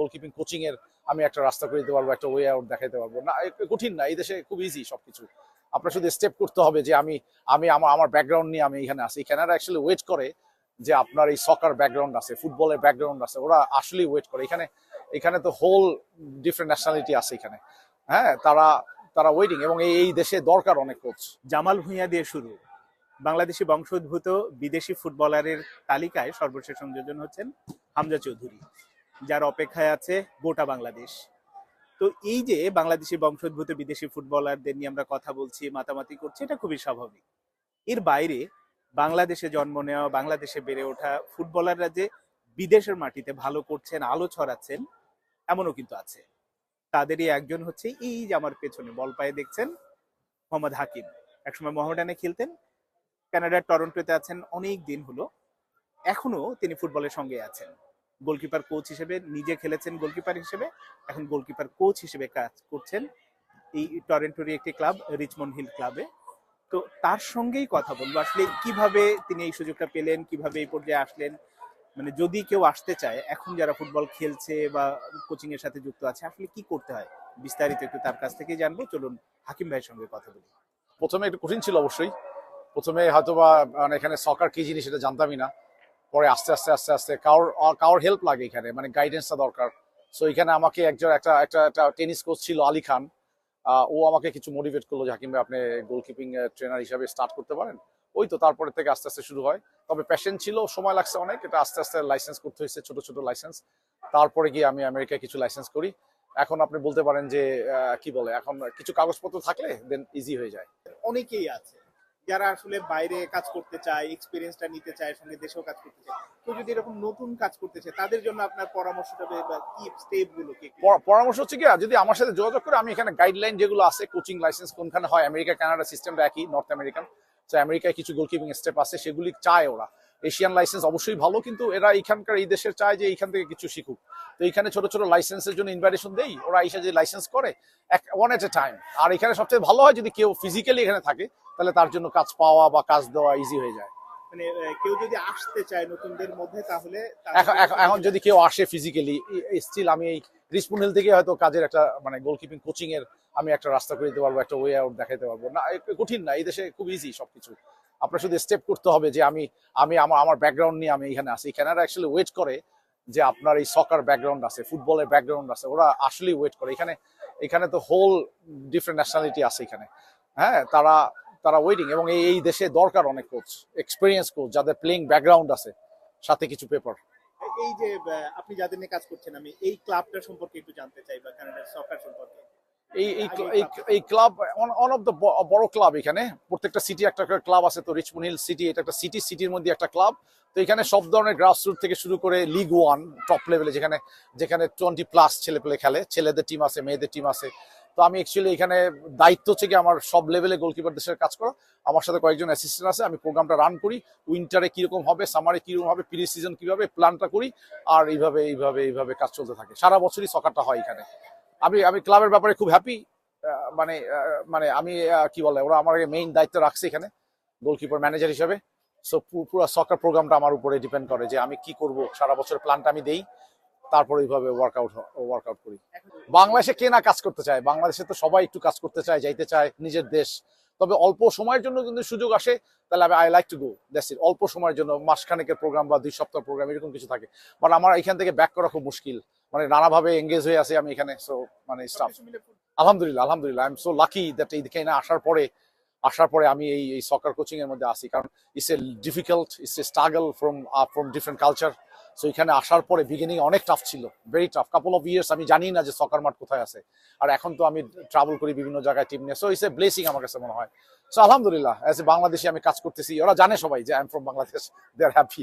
গোলকিপিং coaching এর আমি একটা রাস্তা করে দিতে পারব, একটা ওয়ে আউট দেখাতে পারব। না কঠিন না, এই দেশে খুব ইজি সবকিছু। আপনার শুধু স্টেপ করতে হবে যে আমি আমি আমার আমার ব্যাকগ্রাউন্ড নিয়ে আমি এখানে আসি ক্যানাডা অ্যাকচুয়ালি ওয়েট করে যে আপনার এই সকার ব্যাকগ্রাউন্ড আছে ফুটবলের ব্যাকগ্রাউন্ড আছে, ওরা আসলেই ওয়েট করে। এখানে এখানে তো হোল ডিফারেন্ট ন্যাশনালিটি আছে এখানে। হ্যাঁ তারা তারা ওয়েটিং এবং এই এই দেশে দরকার অনেক কোচ জামাল ভুঁইয়া দিয়ে শুরু। বাংলাদেশি বংশোদ্ভূত বিদেশি ফুটবলারের তালিকায় সর্বশেষ সংযোজন হচ্ছেন হামজা চৌধুরী। যার অপেক্ষায় আছে গোটা বাংলাদেশ। তো এই যে বাংলাদেশি বংশোদ্ভূত বিদেশি ফুটবলারদের নিয়ে আমরা কথা বলছি, মাতামাতি করছি, এটা খুবই স্বাভাবিক। এর বাইরে বাংলাদেশে জন্ম নেওয়া, বাংলাদেশে বেড়ে ওঠা ফুটবলাররা যে বিদেশের মাটিতে ভালো করছেন, আলো ছড়াচ্ছেন, এমনও কিন্তু আছে। তাদেরই একজন হচ্ছে এই যে আমার পেছনে বল পায়ে দেখছেন মোহাম্মদ হাকিম। একসময় মোহামেডানে খেলতেন, কানাডার টরন্টোতে আছেন, অনেক দিন হলো। এখনও তিনি ফুটবলের সঙ্গে আছেন। গোলকিপার কোচ হিসেবে নিজে খেলেছেন গোলকিপার হিসেবে, এখন গোলকিপার কোচ হিসেবে কাজ করছেন এই টরেন্টোরই একটি ক্লাব, রিচমন্ড হিল ক্লাবে তো তার সঙ্গেই কথা বলব। আসলে কীভাবে তিনি এই সুযোগটা পেলেন, কীভাবে এই পর্যায়ে আসলেন? মানে যদি কেউ আসতে চায়, এখন যারা ফুটবল খেলছে বা কোচিং এর সাথে যুক্ত আছে, আসলে কি করতে হয়? বিস্তারিত একটু তার কাছ থেকেই জানব। চলুন হাকিম ভাইয়ের সঙ্গে কথা বলি। প্রথমে একটু কঠিন ছিল অবশ্যই। প্রথমে হয়তোবা মানে এখানে সকার কি জিনিস সেটা জানতামই না। পরে আস্তে আস্তে আস্তে আস্তে কারোর কারোর হেল্প লাগে এখানে মানে গাইডেন্সটা দরকার। সো এখানে আমাকে একজন, একটা একটা একটা টেনিস কোচ ছিল আলী খান। ও আমাকে কিছু মোটিভেট করল যে হাকিম আপনি গোলকিপিং ট্রেনার হিসাবে স্টার্ট করতে পারেন? ওই তো, তারপরে থেকে আস্তে আস্তে শুরু হয়। তবে প্যাশন ছিল, সময় লাগছে অনেক, এটা আস্তে আস্তে লাইসেন্স করতে হয়েছে, ছোট ছোট লাইসেন্স তারপরে গিয়ে আমি আমেরিকায় কিছু লাইসেন্স করি। এখন আপনি বলতে পারেন যে কি বলে, এখন কিছু কাগজপত্র থাকলে দেন ইজি হয়ে যায়। অনেকেই আছে। যারা আসলে বাইরে কাজ করতে চায় এক্সপিরিয়েন্সটা নিতে চায় সঙ্গে দেশেও কাজ করতে চায় কেউ যদি এরকম নতুন কাজ করতে চায় তাদের জন্য আপনার পরামর্শটা বা- কি স্টেপগুলো কি পরামর্শ হচ্ছে কি যদি আমার সাথে যোগাযোগ করে আমি এখানে গাইডলাইন যেগুলো আছে কোচিং লাইসেন্স কোনখানে হয় আমেরিকা কানাডা সিস্টেমটা একই নর্থ আমেরিকান তো আমেরিকায় কিছু গোলকিপিং স্টেপ আছে সেগুলি চায় ওরা। এশিয়ান লাইসেন্স অবশ্যই ভালো কিন্তু এরা এখানকার এই দেশের চায় যে এইখান থেকে কিছু শিখুক। তো এখানে ছোট ছোট লাইসেন্সের জন্য ইনভাইটেশন দেই ওরা এসে যে লাইসেন্স করে এক ওয়ান এট এ টাইম আর এখানে সবচেয়ে ভালো হয় যদি কেউ ফিজিক্যালি এখানে থাকে তাহলে তার জন্য কাজ পাওয়া বা কাজ দেওয়া ইজি হয়ে যায়। মানে কেউ যদি আসতে চায় নতুনদের মধ্যে তাহলে এখন যদি কেউ আসে ফিজিক্যালি স্টিল আমি এই রিসপুন হিল থেকে হয়তো কাজের একটা মানে গোলকিপিং কোচিং এর আমি একটা রাস্তা করে দিতে পারব একটা ওয়ে আউট দেখাতে পারব। না কঠিন না এই দেশে খুব ইজি সবকিছু। আপনার শুধু স্টেপ করতে হবে যে আমি আমি আমার আমার ব্যাকগ্রাউন্ড নিয়ে আমি এখানে আসি। ক্যানাডা অ্যাকচুয়ালি ওয়েট করে যে আপনার এই সকার ব্যাকগ্রাউন্ড আছে ফুটবলের ব্যাকগ্রাউন্ড আছে, ওরা আসলেই ওয়েট করে। এখানে এখানে তো হোল ডিফারেন্ট ন্যাশনালিটি আছে এখানে। হ্যাঁ তারা তারা ওয়েটিং এবং এই এই দেশে দরকার অনেক কোচ এক্সপিরিয়েন্স কোচ যাদের প্লেইং ব্যাকগ্রাউন্ড আছে, সাথে কিছু পেপার এই যে আপনি যাদের নিয়ে কাজ করছেন, আমি এই ক্লাবটা সম্পর্কে একটু জানতে চাই বা কানাডার সকার সম্পর্কে। এই এই ক্লাব অন অফ দ্য বড় ক্লাব এখানে। প্রত্যেকটা সিটি একটা ক্লাব আছে তো রিচমন্ড হিল সিটি এটা একটা সিটি সিটির মধ্যে একটা ক্লাব তো এখানে সব ধরনের গ্রাসরুট থেকে শুরু করে লিগ ওয়ান টপ লেভেলে যেখানে যেখানে টোয়েন্টি প্লাস ছেলে পেলে খেলে। ছেলেদের টিম আছে মেয়েদের টিম আছে। তো আমি অ্যাকচুয়ালি এখানে দায়িত্ব হচ্ছে কি আমার সব লেভেলে গোলকিপার দেশের কাজ করা। আমার সাথে কয়েকজন অ্যাসিস্ট্যান্ট আছে আমি প্রোগ্রামটা রান করি। উইন্টারে কীরকম হবে সামারে কীরকম হবে প্রি সিজন কীভাবে প্ল্যানটা করি। আর এইভাবে এইভাবে এইভাবে কাজ চলতে থাকে। সারা বছরই সকারটা হয় এখানে। আমি আমি ক্লাবের ব্যাপারে খুব হ্যাপি মানে মানে আমি কি বলে, ওরা আমার মেইন দায়িত্ব রাখছে এখানে গোলকিপার ম্যানেজার হিসেবে। সো পুরো সকার প্রোগ্রামটা আমার উপরে ডিপেন্ড করে যে আমি কি করব, সারা বছরের প্ল্যানটা আমি দেই, তারপর ওইভাবে ওয়ার্কআউট ওয়ার্কআউট করি। বাংলাদেশে কে না কাজ করতে চায়? বাংলাদেশে তো সবাই একটু কাজ করতে চায়, যাইতে চায়, নিজের দেশ। তবে অল্প সময়ের জন্য যদি সুযোগ আসে, তাহলে আমি I like to go it অল্প সময়ের জন্য, মাসখানেকের প্রোগ্রাম বা দুই সপ্তাহ প্রোগ্রাম এরকম কিছু থাকে। বাট আমার এখান থেকে ব্যাক করা খুব মুশকিল। মানে নানাভাবে এঙ্গেজ হয়ে আছে আমি এখানে সো মানে স্টাফ আলহামদুলিল্লাহ আলহামদুলিল্লাহ I am so lucky that এইখানে আসার পরে আসার পরে আমি এই এই সকার কোচিং এর মধ্যে আসি কারণ it's a difficult it's a struggle from from different culture so এখানে আসার পরে বিগিনিং অনেক টাফ ছিল very tough couple of years আমি জানি না যে সকার মাঠ কোথায় আছে, আর এখন তো আমি ট্রাভেল করি বিভিন্ন জায়গায় টিম নিয়ে সো ইটস এ ব্লেসিং আমার কাছে মনে হয়। সো আলহামদুলিল্লাহ অ্যাজ এ বাংলাদেশি আমি কাজ করতেছি, ওরা জানে সবাই যে I am from Bangladesh they are happy